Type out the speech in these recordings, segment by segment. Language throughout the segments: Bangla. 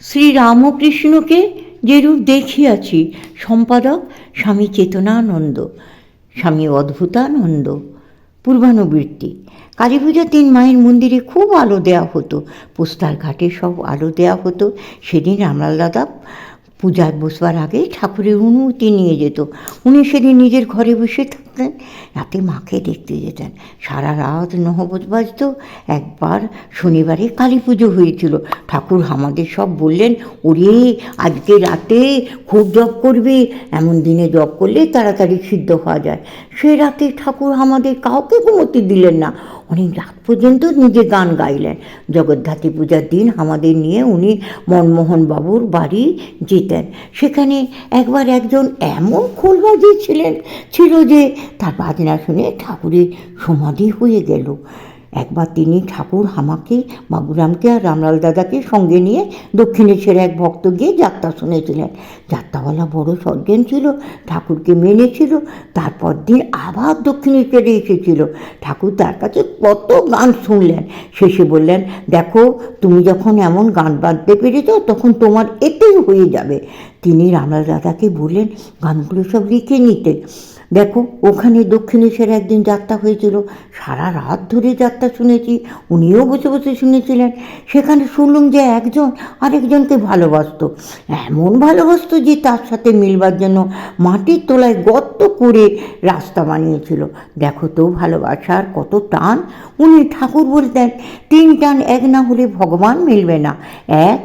শ্রী রামকৃষ্ণকে যেরূপ দেখিয়াছি, সম্পাদক স্বামী চেতনানন্দ, স্বামী অদ্ভুতানন্দ, পূর্বানুবৃত্তি। কালী পূজা তিন মায়ের মন্দিরে খুব আলো দেওয়া হতো পোস্তার ঘাটে সব আলো দেওয়া হতো। সেদিন আমলাল দাদা পূজায় বসবার আগে ঠাকুরের অনুমতি নিয়ে যেত। উনি সেদিন নিজের ঘরে বসে থাকতেন, রাতে মাকে দেখতে যেতেন। সারা রাত নহবত বাজত। একবার শনিবারে কালী পুজো হয়েছিল। ঠাকুর আমাদের সব বললেন, ওরে, আজকে রাতে খুব জপ করবে। এমন দিনে জপ করলে তাড়াতাড়ি সিদ্ধ হওয়া যায়। সে রাতে ঠাকুর আমাদের কাউকে ঘুমোতে দিলেন না। অনেক রাত পর্যন্ত নিজে গান গাইলেন। জগদ্ধাত্রী পূজার দিন আমাদের নিয়ে উনি মনমোহন বাবুর বাড়ি যেতেন। সেখানে একবার একজন এমন খোলবাজি ছিলেন ছিল যে তার বাজনা শুনে ঠাকুরের সমাধি হয়ে গেল। একবার তিনি ঠাকুর আমাকে, বাবুরামকে আর রামলাল দাদাকে সঙ্গে নিয়ে দক্ষিণেশ্বরে এক ভক্ত গিয়ে যাত্রা শুনেছিলেন। যাত্রাওয়ালা বড় সজ্জন ছিল, ঠাকুরকে মেনেছিল, তারপর দিন আবার দক্ষিণেশ্বরে এসেছিল। ঠাকুর তার কাছে কত গান শুনলেন। শেষে বললেন, দেখো, তুমি যখন এমন গান বাঁধতে পেরেছ, তখন তোমার এতেই হয়ে যাবে। তিনি রামলাল দাদাকে বললেন, গানগুলো সব লিখে নিতে। দেখো, ওখানে দক্ষিণেশ্বরে একদিন যাত্রা হয়েছিল। সারা রাত ধরে যাত্রা শুনেছি, উনিও বসে বসে শুনেছিলেন। সেখানে শুনলাম যে একজন আরেকজনকে ভালোবাসতো। এমন ভালোবাসতো যে তার সাথে মিলবার জন্য মাটির তলায় গর্ত করে রাস্তা বানিয়েছিল। দেখো তো, ভালোবাসার কত টান। উনি ঠাকুর বলতেন, তিন টান এক না হলে ভগবান মিলবে না। এক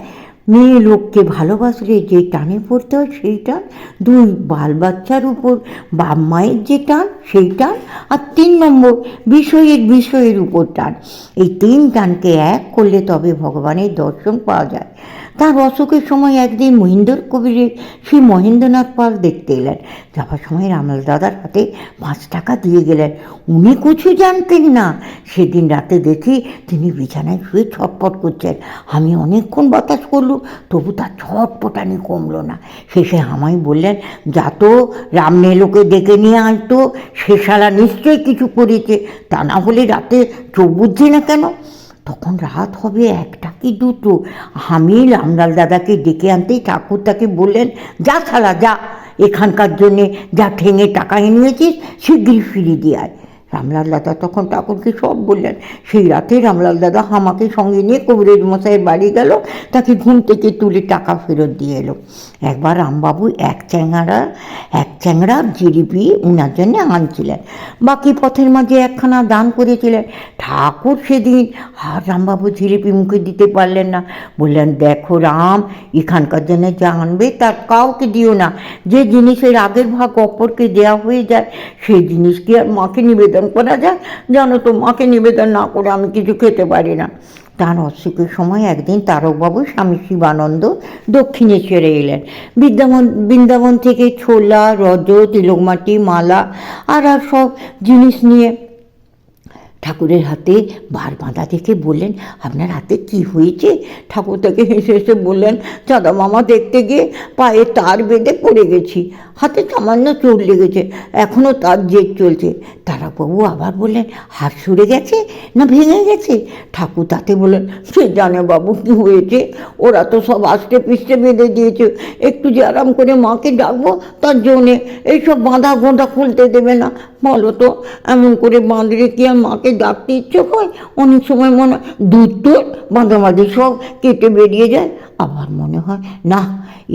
মেয়ে লোককে ভালোবাসলে যে টানে পড়তে হয় সেই টান, দুই বাল বাচ্চার উপর বাপ মায়ের যে টান, সেই টান, আর তিন নম্বর বিষয়ের বিষয়ের উপর টান। এই তিন টানকে এক করলে তবে ভগবানের দর্শন পাওয়া যায়। তার অসুখের সময় একদিন মহিন্দর কবিরের সেই মহেন্দ্রনাথ পাল দেখতে এলেন। যাওয়ার সময় রামলাল দাদার হাতে পাঁচ টাকা দিয়ে গেলেন। উনি কিছু জানতেন না। সেদিন রাতে দেখি তিনি বিছানায় শুয়ে ছটপট করছেন। আমি অনেকক্ষণ বাতাস করলু তবু তার ছটপটানি কমলো না। শেষে আমায় বললেন, যা তো রামনেলোকে ডেকে নিয়ে আসতো সে শালা নিশ্চয়ই কিছু করেছে। তা না হলে রাতে চোখ বুঝছে না কেন? তখন রাত হবে একটা। কি দুটো। আমি রামলাল দাদাকে ডেকে আনতেই ঠাকুর তাকে বললেন, যা ছাড়া যা। এখানকার জন্যে যা ঠেঙে টাকা এনেছিস, শীঘ্রই ফিরিয়ে দিয়ে আয়। রামলাল দাদা তখন ঠাকুরকে সব বললেন, সেই রাতে রামলাল দাদা আমাকে সঙ্গে নিয়ে কবিরের মশাইয়ের বাড়ি গেল, তাকে ঘুম থেকে তুলে টাকা ফেরত দিয়ে এলো। একবার রামবাবু এক চ্যাংড়া এক চ্যাংড়া জিলিপি উনার জন্যে আনছিলেন। বাকি পথের মাঝে একখানা দান করেছিলেন। ঠাকুর সেদিন, আর রামবাবু জিলিপি মুখে দিতে পারলেন না। বললেন, দেখো রাম, এখানকার জন্য যা আনবে তার কাউকে দিও না। যে জিনিসের আগের ভাগ অপরকে দেওয়া হয়ে যায়, সেই জিনিস কি আর মাকে নিবেদন করা যায় যেন তোমাকে নিবেদন না করে আমি কিছু খেতে পারি না। তার অসুখের সময় একদিন তারকবাবু স্বামী শিবানন্দ দক্ষিণে ছেড়ে এলেন। বৃন্দাবন বৃন্দাবন থেকে ছোলা রজ তিলকমাটি, মালা, আর আর সব জিনিস নিয়ে ঠাকুরের হাতে বার বাঁধা দেখে বললেন, আপনার হাতে কি হয়েছে? ঠাকুর তাকে হেসে হেসে বললেন চাঁদা মামা দেখতে গিয়ে পায়ে তার বেঁধে পড়ে গেছি, হাতে সামান্য চোট লেগেছে এখনও তার জেদ চলছে। তারাবাবু আবার বললেন, হাত সরে গেছে না ভেঙে গেছে? ঠাকুর তাতে বললেন সে জানে বাবু কি হয়েছে? ওরা তো সব আষ্টে পিষ্টে বেঁধে দিয়েছে, একটু যে আরাম করে মাকে ডাকবো তার জন্যে। এইসব বাঁধা গোঁধা খুলতে দেবে না বলো তো, এমন করে বাঁধলে কি আর মাকে ডাকতে ইচ্ছে হয়? অনেক সময় মনে হয় দুধ টুধ বাঁধাবাঁধি সব কেটে বেরিয়ে যায়। আবার মনে হয়, না,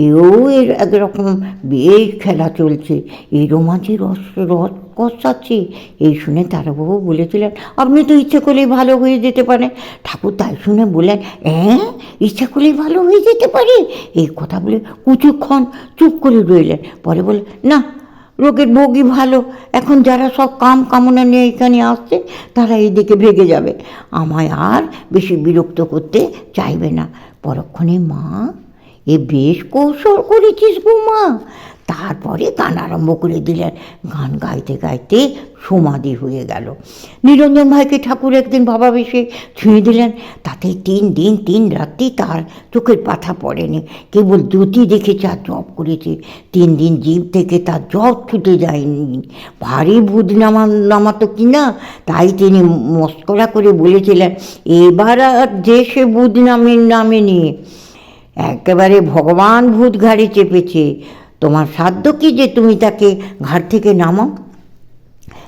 এও এর একরকম বেশ খেলা চলছে। এরও মাঝে রস রস কষাচ্ছে। এই শুনে তারাবাবু বলেছিলেন, আপনি তো ইচ্ছে করলেই ভালো হয়ে যেতে পারেন। ঠাকুর তাই শুনে বললেন হ্যাঁ ইচ্ছা করলেই ভালো হয়ে যেতে পারে? এই কথা বলে কুচুক্ষণ চুপ করে রইলেন। পরে বলে না রোগের ভোগই ভালো। এখন যারা সব কাম কামনা নিয়ে এখানে আসছে, তারা এদিকে ভেগে যাবে। আমায় আর বেশি বিরক্ত করতে চাইবে না। পরক্ষণে মা, এ বেশ কৌশল করেছিস গো মা। তারপরে গান আরম্ভ করে দিলেন। গান গাইতে গাইতে সমাধি হয়ে গেল। নিরঞ্জন ভাইকে ঠাকুর একদিন বাবা বেশে ছুঁয়ে দিলেন। তাতে তিন দিন, তিন রাত্রি তার চোখের পাথা পড়েনি। কেবল জ্যোতি দেখেছে আর জব করেছে। তিন দিন জীব থেকে তার জব ছুটে যায়নি। ভারী ভূত নামা, নামাতো কি না তাই তিনি মস্করা করে বলেছিলেন, এবার আর যে সে বুধ নামের নামে নিয়ে একেবারে ভগবান ভূত ঘাড়ে চেপেছে। তোমার সাধ্য কি যে তুমি তাকে ঘাট থেকে নামাও?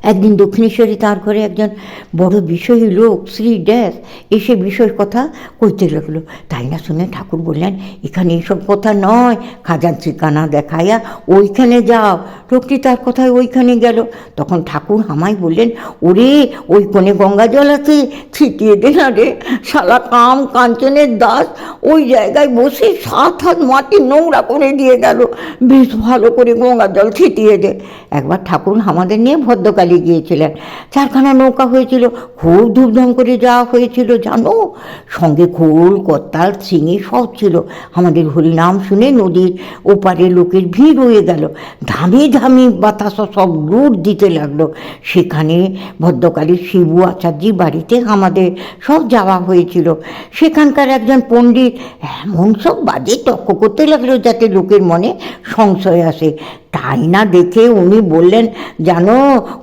একদিন দক্ষিণেশ্বরী তার ঘরে একজন বড় বিষয়ী লোক, শ্রী ড্যাস এসে বিষয়ের কথা কইতে লাগল। তাই না শুনে ঠাকুর বললেন, এখানে এইসব কথা নয় খাজান ঠিকানা দেখাইয়া ওইখানে যাও। লোকটি তার কথায় ওইখানে গেল। তখন ঠাকুর হামাই বললেন, ওরে, ওই কোণে গঙ্গা জল আছে, ছিটিয়ে দে না রে। শালা কাম কাঞ্চনের দাস, ওই জায়গায় বসে সাত হাত মাটি নোংরা করে দিয়ে গেল। বেশ ভালো করে গঙ্গা জল ছিটিয়ে দে। একবার ঠাকুর আমাদের নিয়ে ভদ্রকালী গিয়েছিলেন। চারখানা নৌকা হয়েছিল, খুব ধুমধাম করে যাওয়া হয়েছিল, জানো? সঙ্গে খোল কত্তাল চিঙি সব ছিল। আমাদের হরিনাম শুনে নদীর ওপারে লোকের ভিড় হয়ে গেল। ধামে ধামে বাতাস সব লুট দিতে লাগল। সেখানে ভদ্রকালী শিবু আচার্যি বাড়িতে আমাদের সব যাওয়া হয়েছিল। সেখানকার একজন পণ্ডিত এমন সব বাজে তর্ক করতে লাগল যাতে লোকের মনে সংশয় আসে। তাই না দেখে উনি বললেন, জানো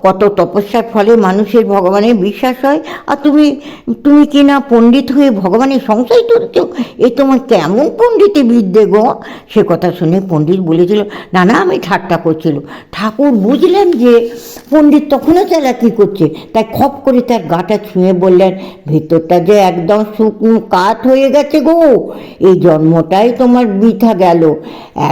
কত তপস্যার ফলে মানুষের ভগবানের বিশ্বাস হয়? আর তুমি তুমি কি না পণ্ডিত হয়ে ভগবানের সংশয় তুলছ এ তোমার কেমন পণ্ডিতে বিদ্যে গো? সে কথা শুনে পণ্ডিত বলেছিল, না না, আমি ঠাট্টা করছিল। ঠাকুর বুঝলেন যে পণ্ডিত তখনও চালাকি করছে, তাই খপ করে তার গাটা ছুঁয়ে বললেন, ভেতরটা যে একদম শুকনো কাঠ হয়ে গেছে গো, এই জন্মটাই তোমার বৃথা গেল।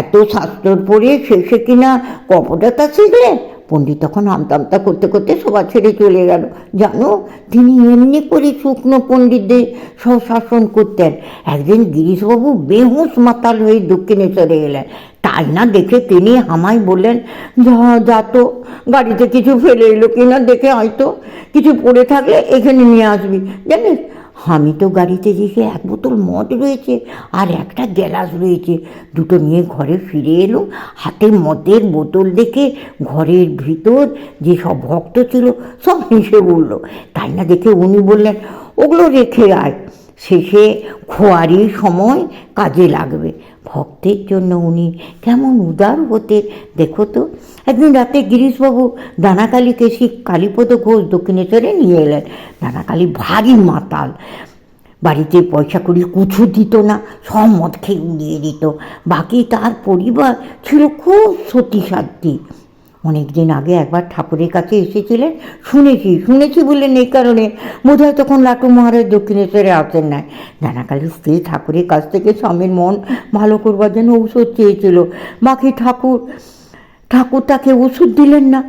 এত শাস্ত্র পড়ে শেষে কিনা কপটতা শিখলে পণ্ডিত তখন আমতা আমতা করতে করতে সবার ছেড়ে চলে গেল। জানো, তিনি এমনি করে শুকনো পণ্ডিতদের স্বশাসন করতেন। একদিন গিরিশবাবু বেহুশ মাতাল হয়ে দক্ষিণেশ্বরে এলেন। তাই না দেখে তিনি হামাই বললেন, যা তো, গাড়িতে কিছু ফেলে এলো কিনা দেখে হয়তো কিছু পড়ে থাকলে এখানে নিয়ে আসবি। জানিস আমি তো গাড়িতে দেখে এক বোতল মদ রয়েছে আর একটা গ্যালাস রয়েছে। দুটো নিয়ে ঘরে ফিরে এলো। হাতে মদের বোতল দেখে ঘরের ভিতর যে সব ভক্ত ছিল সব হেসে উঠল তাই না দেখে উনি বললেন, ওগুলো রেখে আয়। শেষে খোয়ারি সময় কাজে লাগবে। ভক্তের জন্য উনি কেমন উদার হতে, দেখো তো। একদিন রাতে গিরিশবাবু দানাকালীকে শিখ কালীপদ ঘোষ দক্ষিণেশ্বরে নিয়ে এলেন। দানাকালী ভারী মাতাল। বাড়িতে পয়সা করি কুছু দিত না, সব মদ খেয়ে উড়িয়ে দিত। বাকি তার পরিবার ছিল খুব সতীসাধ্যী। অনেক দিন আগে একবার ঠাকুরের কাছে এসেছিলেন। শুনেছি শুনেছি বললেন এই কারণে। বোধ হয় তখন লাটু মহারাজ দক্ষিণেশ্বরে আসেন নাই। দানাকালী স্ত্রী ঠাকুরের কাছ থেকে স্বামীর মন ভালো করবার জন্য ঔষধ চেয়েছিল। বাকি ঠাকুর ঠাকুর তাকে ওষুধ দিলেন না।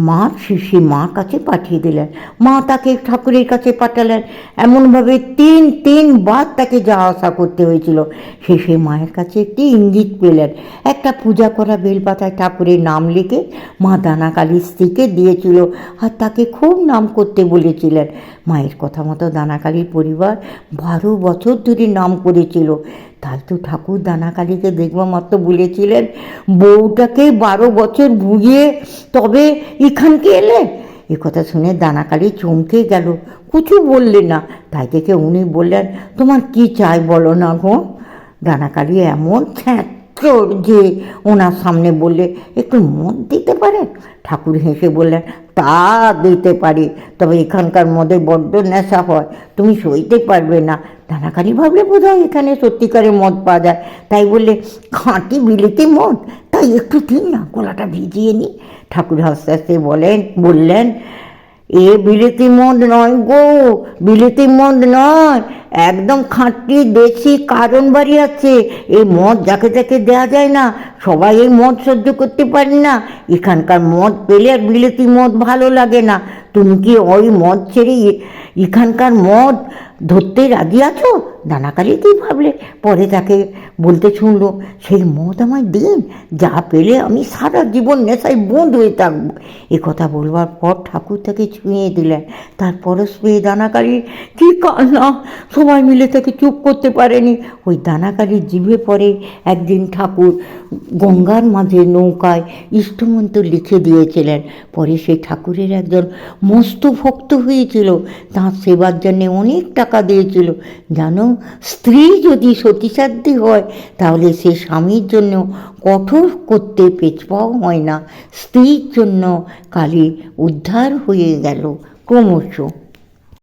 মা, শিশি মা কাছে পাঠিয়ে দিলেন। মা তাকে ঠাকুরের কাছে পাঠালেন। এমনভাবে তিন তিনবার তাকে যাওয়া আসা করতে হয়েছিল। শেষে মায়ের কাছে একটি ইঙ্গিত পেলেন। একটা পূজা করা বেলপাতায় ঠাকুরের নাম লিখে মা দানা দানাকালীর স্ত্রীকে দিয়েছিল আর তাকে খুব নাম করতে বলেছিলেন। মায়ের কথা মতো দানাকালীর পরিবার বারো বছর ধরে নাম করেছিল। তাই তো ঠাকুর দানাকালীকে দেখবা মাত্র বলেছিলেন, বউটাকে বারো বছর ভুগিয়ে তবে এখানকে এলে? এ কথা শুনে দানাকালি চমকে গেল। কিছু বললে না। তাই থেকে উনি বললেন, তোমার কি চাই বলো না গো? দানাকালি এমন ছ্যাঁচর যে ওনার সামনে বললে, একটু মদ দিতে পারেন? ঠাকুর হেসে বললেন, তা দিতে পারি, তবে এখানকার মধ্যে বড্ড নেশা হয়, তুমি সইতে পারবে না। দানাকালী ভাবলে বোধ হয় এখানে সত্যিকারের মদ পাওয়া যায়। তাই বললে, খাঁটি বিলিতি মদ, তাই একটু দিন না, গলাটা ভিজিয়ে নি ঠাকুর হাসতে হাসতে বলেন, বললেন, এ বিলিতি মদ নয় গো, বিলেতি মদ নয় একদম খাঁটি দেশি কারণ বাড়ি আছে। এই মদ যাকে যাকে দেওয়া যায় না, সবাই এই মদ সহ্য করতে পারে না। এখানকার মদ পেলে আর বিলেতি মদ ভালো লাগে না। তুমি কি ওই মদ ছেড়ে এখানকার মদ ধরতে রাজি আছো? দানাকালি কি ভাবলে? পরে তাকে বলতে শুনলো, সেই মদ আমায় দিন, যা পেলে আমি সারা জীবন নেশায় বন্ধ হয়ে থাকব। এ কথা বলবার পর ঠাকুর তাকে ছুঁয়ে দিলেন। তার পরশ পেয়ে দানাকালি কি কান্না সবাই মিলে তাকে চুপ করতে পারেনি। ওই দানাকালির জিভে পরে একদিন ঠাকুর গঙ্গার মাঝে নৌকায় ইষ্টমন্ত্র লিখে দিয়েছিলেন। পরে সেই ঠাকুরের একজন মস্ত ভক্ত হয়েছিল, তাঁর সেবার জন্যে অনেক টাকা দিয়েছিল। জানো, স্ত্রী যদি সতীসাধ্যী হয়, তাহলে সে স্বামীর জন্য কঠোর করতে পেছপাও হয় না। স্ত্রীর জন্য কালী উদ্ধার হয়ে গেল ক্রমশ।